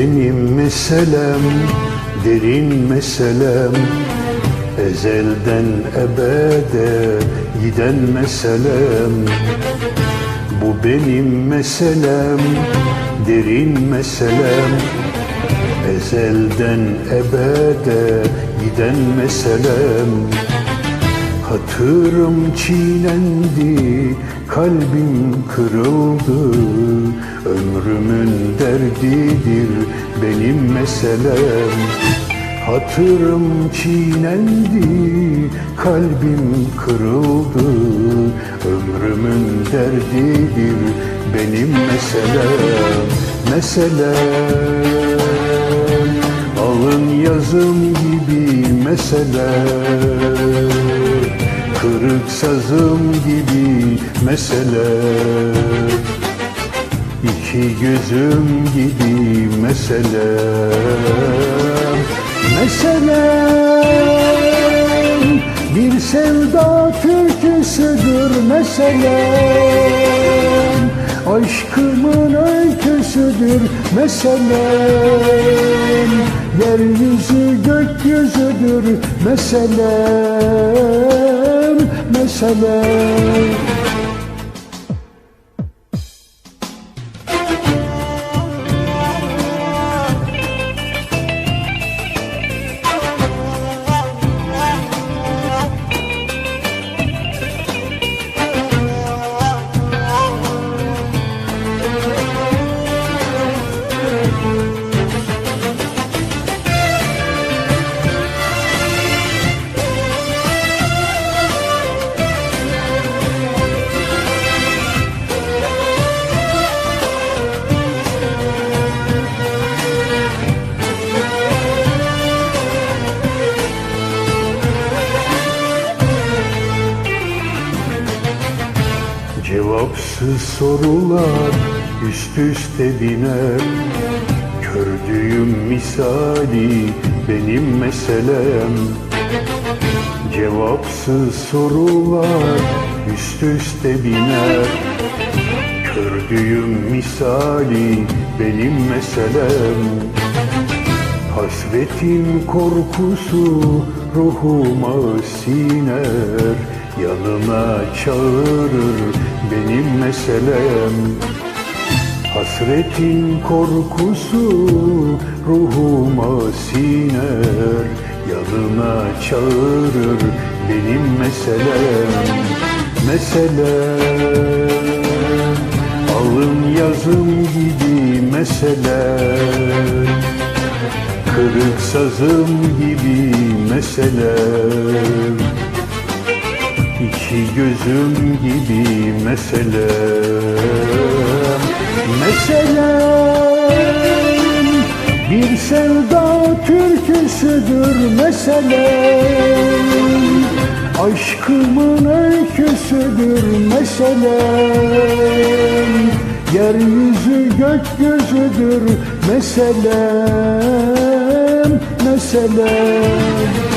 Benim meselem, derin meselem. Ezelden ebede giden meselem. Bu benim meselem, derin meselem. Ezelden ebede giden meselem Hatırım çiğnendi, kalbim kırıldı. Ömrümün derdidir benim meselem. Hatırım çiğnendi, kalbim kırıldı. Ömrümün derdidir benim meselem Meselem. Alın yazım gibi meselem Kırık sazım gibi mesele. İki gözüm gibi mesele. Meselem Bir sevda türküsüdür meselem Aşkımın öyküsüdür meselem Yeryüzü gökyüzüdür meselem Meselem Cevapsız sorular üst üste biner. Kördüğüm misali benim meselem. Cevapsız sorular üst üste biner. Kördüğüm misali benim meselem. Hasretin korkusu ruhuma siner Yanına çağırır benim meselem. Hasretin korkusu ruhuma siner. Yanına çağırır benim meselem. Meselem Alın yazım gibi meselem. Kırık sazım gibi meselem İki gözüm gibi meselem Meselem Bir sevda türküsüdür meselem Aşkımın öyküsüdür meselem Yeryüzü gökyüzüdür meselem Meselem